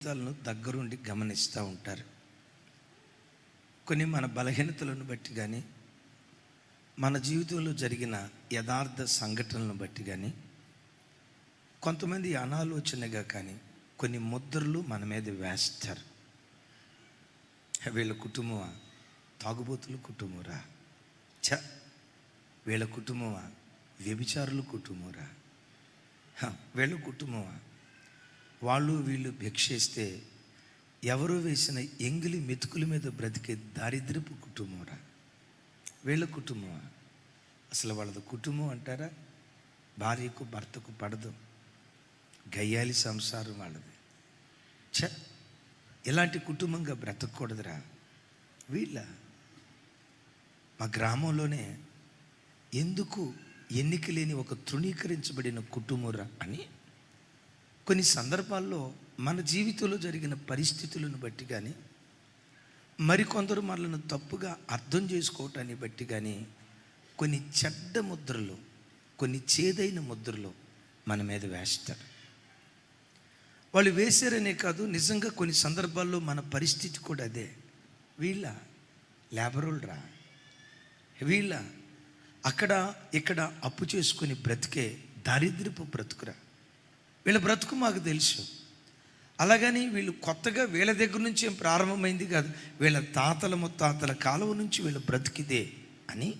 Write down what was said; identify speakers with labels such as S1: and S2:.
S1: జీవితాలను దగ్గరుండి గమనిస్తూ ఉంటారు. కొన్ని మన బలహీనతలను బట్టి కానీ మన జీవితంలో జరిగిన యథార్థ సంఘటనలను బట్టి కానీ కొంతమంది అనాలోచనగా కానీ కొన్ని ముద్రలు మన మీద వేస్తారు. వీళ్ళ కుటుంబమా? తాగుబోతుల కుటుంబరా చ వీళ్ళ కుటుంబమా? వ్యభిచారుల కుటుంబరా హ, వీళ్ళ కుటుంబమా? వాళ్ళు వీళ్ళు భిక్షేస్తే ఎవరో వేసిన ఎంగిలి మెతుకుల మీద బ్రతికే దారిద్రపు కుటుంబంరా? వీళ్ళ కుటుంబమా? అసలు వాళ్ళది కుటుంబం అంటారా? భార్యకు భర్తకు పడదు. గయ్యాలి సంసారం వాళ్ళది. చ ఇలాంటి కుటుంబంగా బ్రతకూడదురా. వీళ్ళ? మా గ్రామంలోనే ఎందుకు ఎన్నిక లేని ఒక తృణీకరించబడిన కుటుంబరా అని కొన్ని సందర్భాల్లో మన జీవితంలో జరిగిన పరిస్థితులను బట్టి కానీ మరికొందరు మనలను తప్పుగా అర్థం చేసుకోవటాన్ని బట్టి కానీ కొన్ని చెడ్డ ముద్రలు కొన్ని చేదైన ముద్రలు మన మీద వేస్తారు. వాళ్ళు వేశారనే కాదు నిజంగా కొన్ని సందర్భాల్లో మన పరిస్థితి కూడా అదే. వీళ్ళ లేబరులరా వీళ్ళ అక్కడ ఇక్కడ అప్పు చేసుకుని బ్రతికే దారిద్రపు బ్రతుకురా. వీళ్ళ బ్రతుకు మాకు తెలుసు. అలాగని వీళ్ళు కొత్తగా వీళ్ళ దగ్గర నుంచి ఏం ప్రారంభమైంది కాదు వీళ్ళ తాతల ముత్తాతల కాలువ నుంచి వీళ్ళ బ్రతికిదే అని